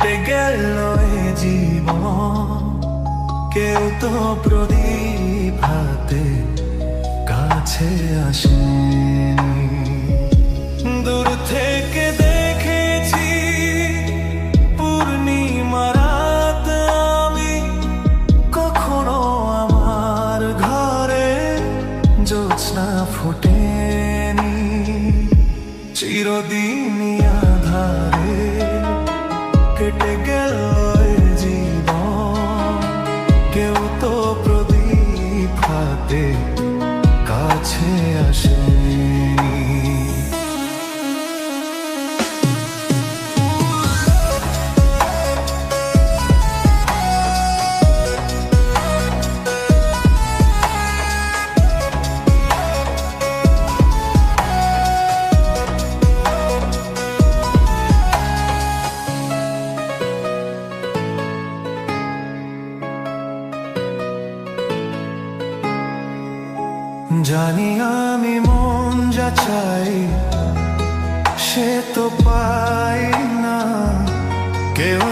কেটে গেল এ জীবন। কেউ তো প্রদীপ হাতে কাছে আসে দূর থেকে দেখেছি পূর্ণিমা রাত। আমি কখনো আমার ঘরে জ্যোৎস্না ফোটেনি। চিরদিনই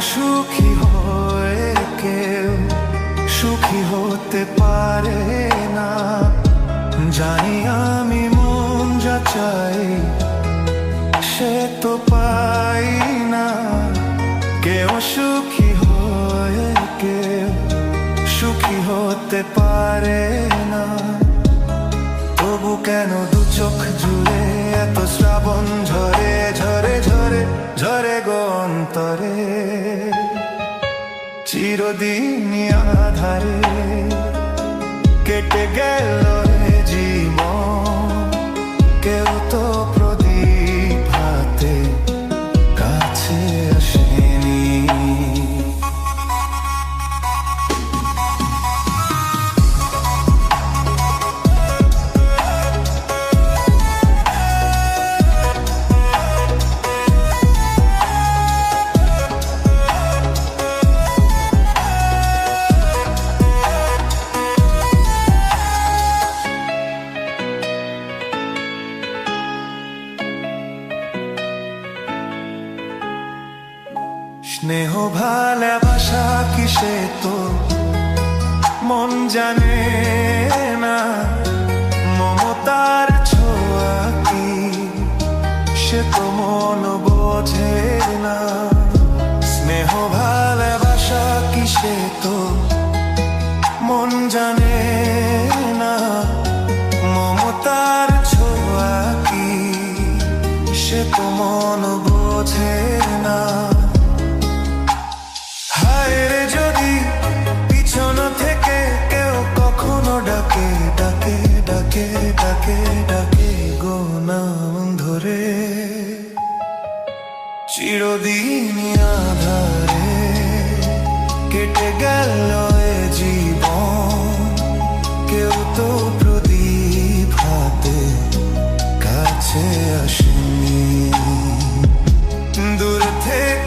সুখী হয় কেউ সুখী হতে পারে না। জানি আমি মন যা চাই, সে তো পাই না। কেউ সুখী হয় কেউ সুখী হতে পারে না। তবু কেন দু চোখ জুড়ে এত শ্রাবণ ঝরে ঝরে ঝরে ঝরে গো অন্তরে? চিরদিন আধারে কেটে গেল জীবন। কেউ তো দূর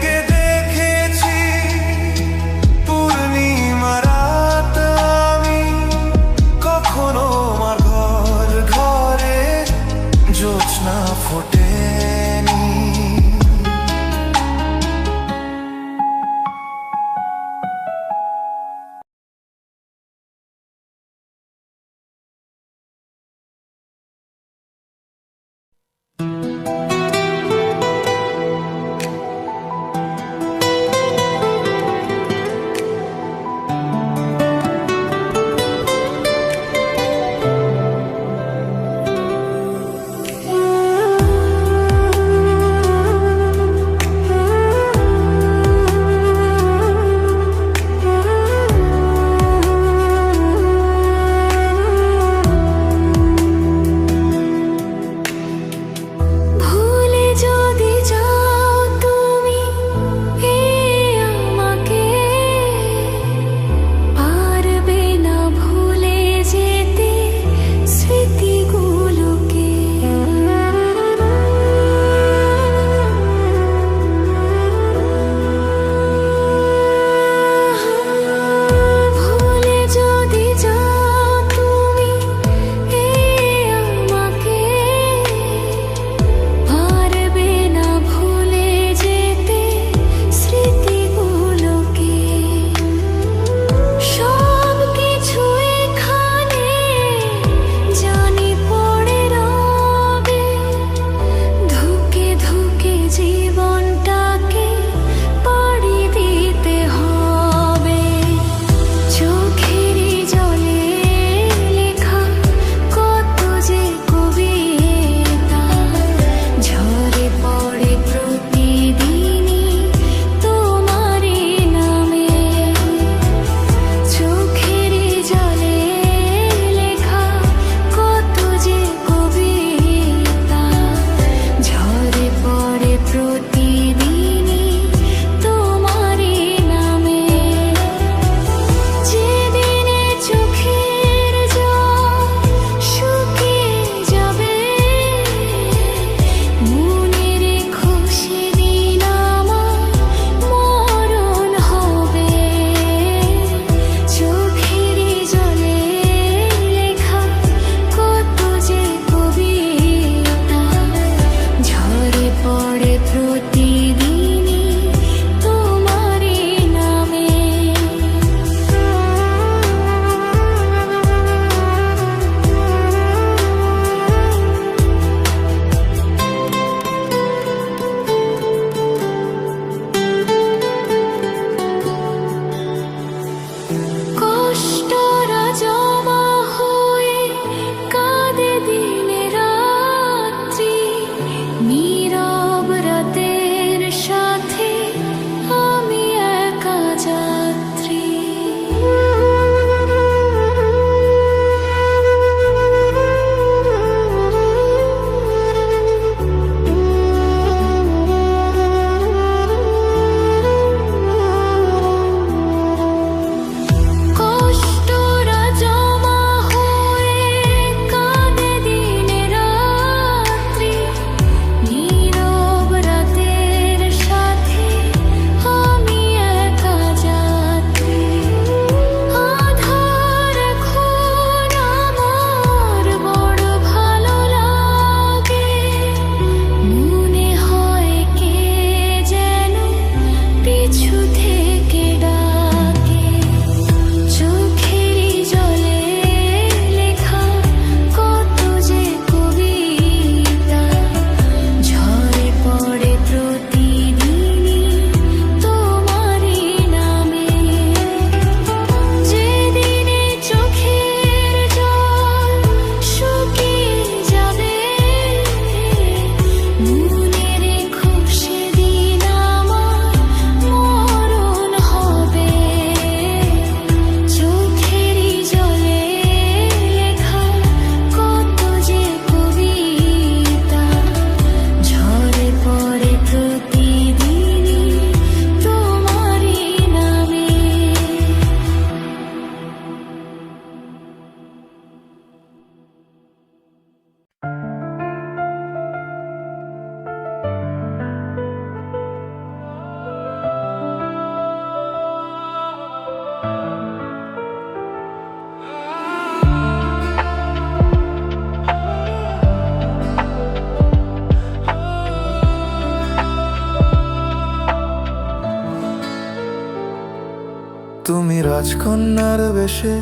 রাজকন্যার বেশে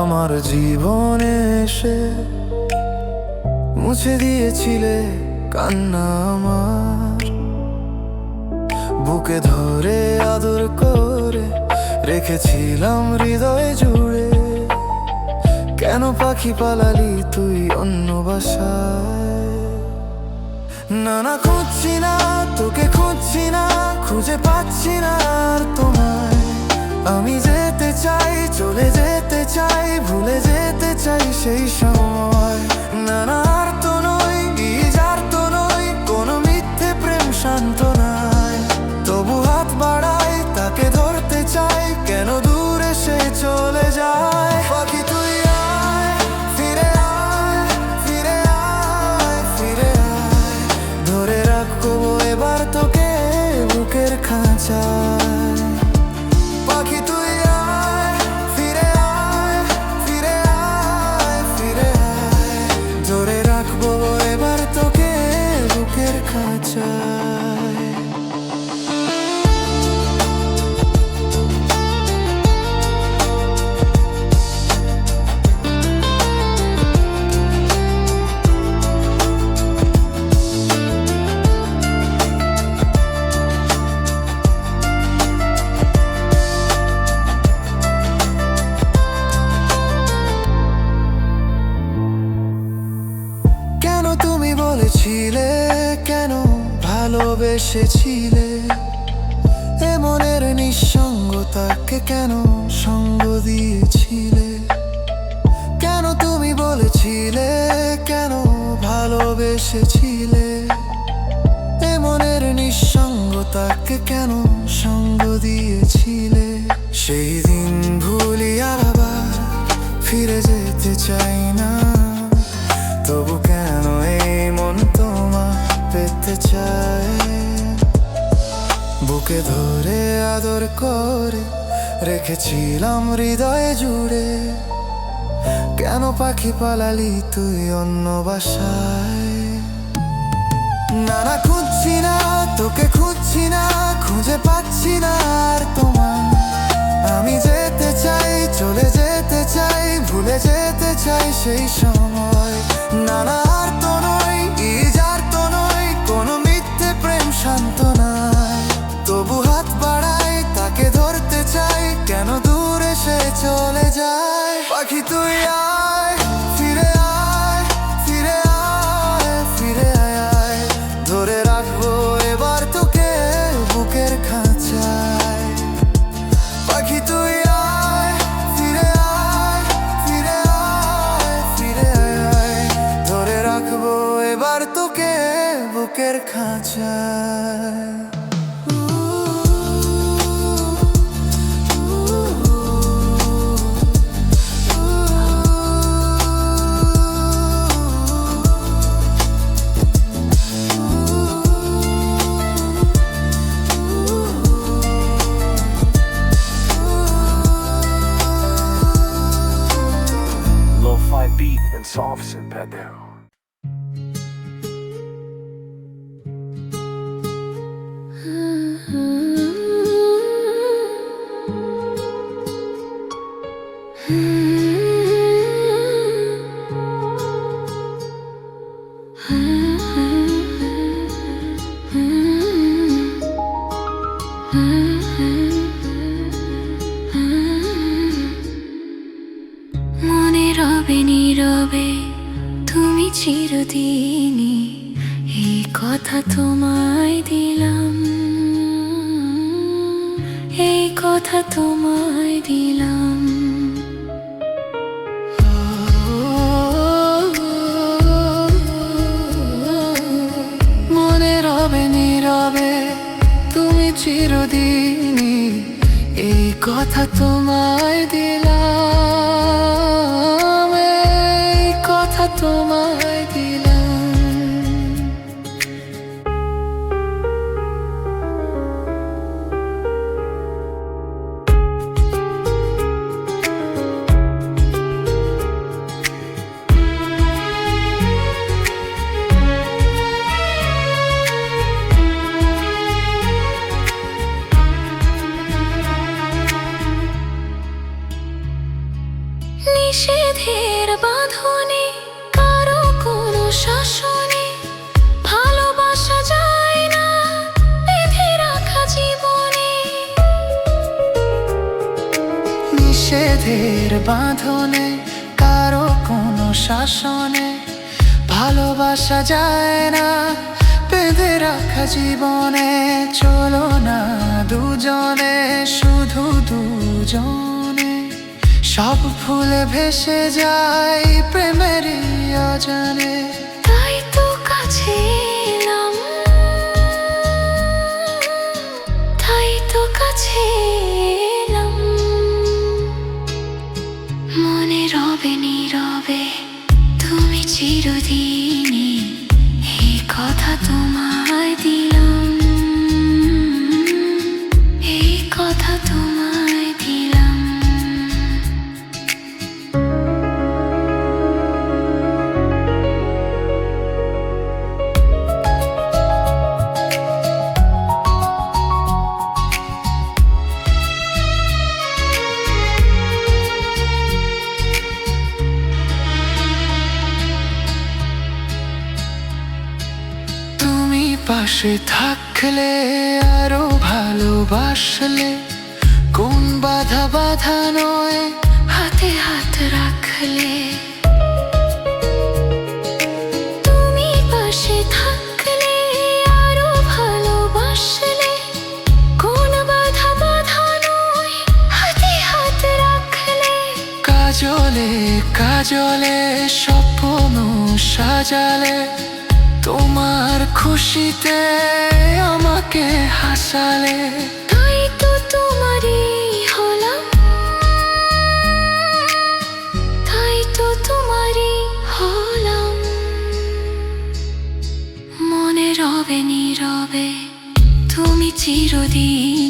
আমার জীবনে এসে মুছে দিয়েছিলে কান্না আমার। বুকে ধরে আদর করে রেখেছিলাম হৃদয়ে জুড়ে। কেন পাখি পালালি তুই অন্য বাসায়? না না, খুঁজছি না, তোকে খুঁজছি না, খুঁজে পাচ্ছি না আর তোমায়। আমি যেতে চাই, চলে যেতে চাই, ভুলে যেতে চাই সেই সময়। না না আর তো নই যার তো নই, কোনো মিথ্যে প্রেম শান্ত নাই। তবু হাত বাড়াই, তাকে ধরতে চাই, কেন দূরে সে চলে যায়? পাখি তুই আয়, ফিরে ফিরে ধরে রাখব এবার তোকে বুকের খাঁচায়। ভালোবেসেছিলে এ মনের নিঃসঙ্গতাকে কেন সঙ্গ দিয়েছিলে? সেই দিন ভুলি আর আবার ফিরে যেতে চাই না। তবু কেন এই মন তোমা পেতে চায়? বুকে ধরে আদর করে রেখেছিলাম হৃদয়ে জুড়ে। কেন পাখি পালালি তুই অন্য বাসায়? না না, খুঁজছি না, তোকে খুঁজছি না, খুঁজে পাচ্ছি না আর তোমার আমি যেতে চাই, চলে যেতে চাই, ভুলে যেতে চাই সেই সময়। না না, আর তো নই যার তো নই কোনো মিথ্যে প্রেম শান্ত তবু হাত বাড়াই তাকে ধরতে চাই, কেন দূরে সে চলে যায়? কথা তোমায় দিলাম, এই কথা তোমায় দিলাম। মনে রবে নীরবে, তুমি চিরদিনই এই কথা তোমায় দিলাম। বাঁধনে, কারও কোনো শাসনে, ভালোবাসা যায় না, বেঁধে রাখা জীবনে, চলো না দুজনে, শুধু দুজনে। সব ফুলে ভেসে যায় প্রেমের অজানে। তাই তো কাছে তাই তো কাছে চিরদিনই কোন বাধা বাধা নয়, হাতে হাত রাখলে। তুমি পাশে থাকলে, আরও ভালোবাসলে। কোন বাধা বাধা নয়, হাতে হাত রাখলে। কাজলে কাজলে, স্বপ্ন সাজালে। তোমার খুশিতে আমাকে হাসালে। নীরবে তুমি চিরদিনই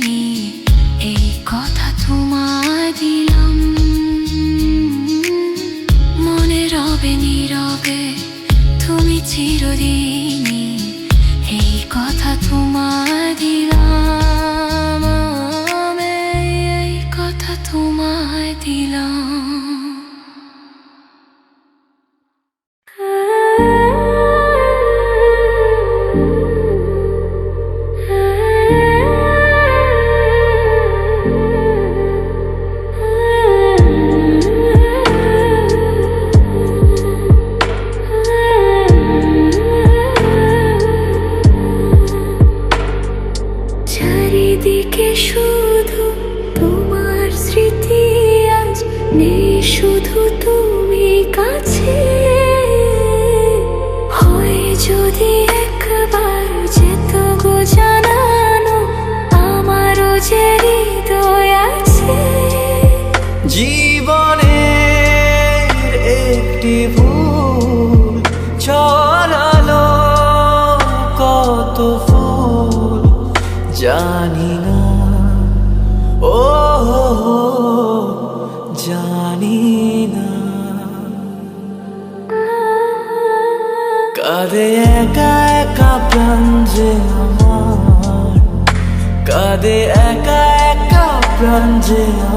শুধু তুমি কাছে। প্রাণ যে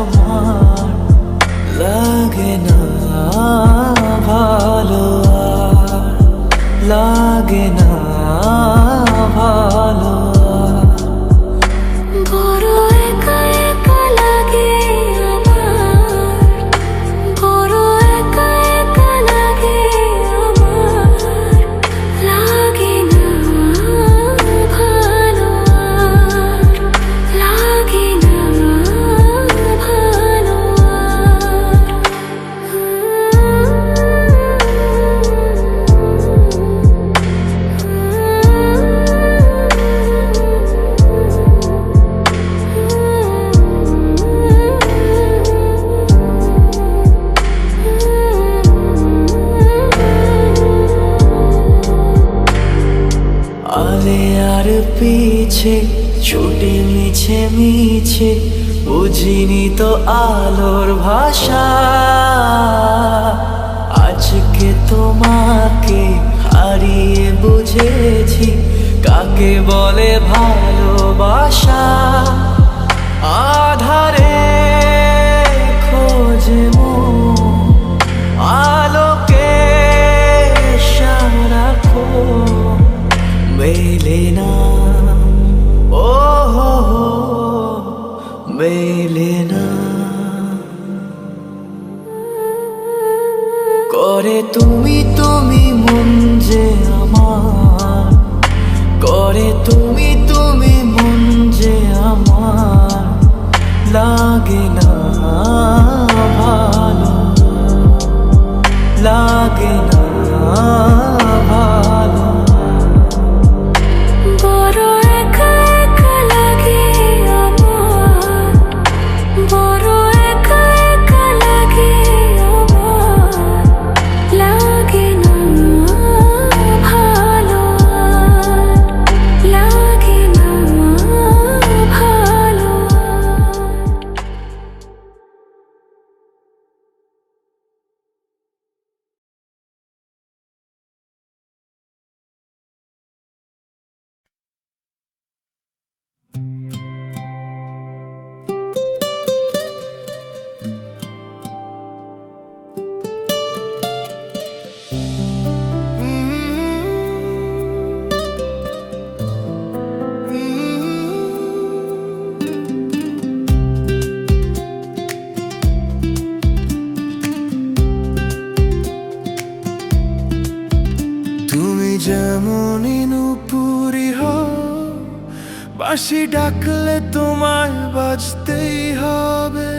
পিছে ছুটে মিছে মিছে, বুঝিনি তো আলোর ভাষা। আজকে তোমাকে হারিয়ে বুঝেছি, কাকে বলে ভালোবাসা? আধারে বাঁশি ডাকলে তোমায় বাজতেই হবে।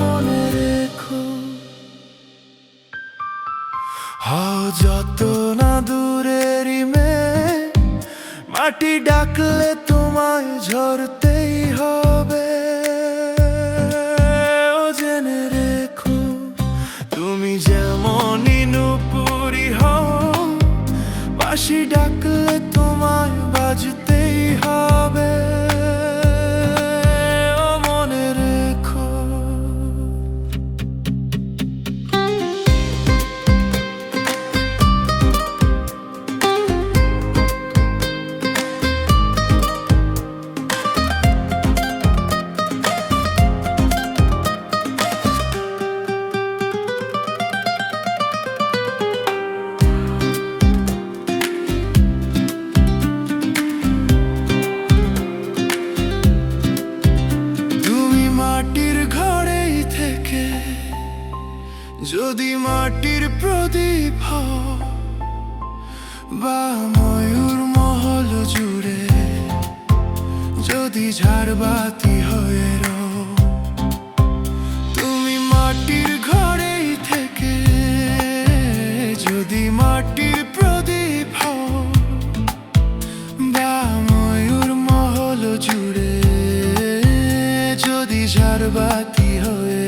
মনে রেখো। হাও যত না দূরেরই মেয়ে, মাটি ডাকলে তোমায় ঝরতেই মাটির প্রদীপ বা ময়ূর মহল জুড়ে যদি ঝাড়বাতি হয়ে তুমি মাটির ঘরেই থেকে যদি মাটির প্রদীপ বা ময়ূর মহল জুড়ে যদি ঝাড়বাতি হয়ে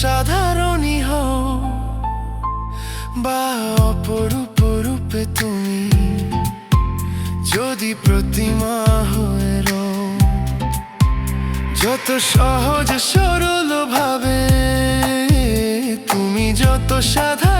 সাধারণই হও বা অপরূপ রূপে তুমি। যদি প্রতিমা হয়ে যত সহজ সরল ভাবে, তুমি যত সাধারণ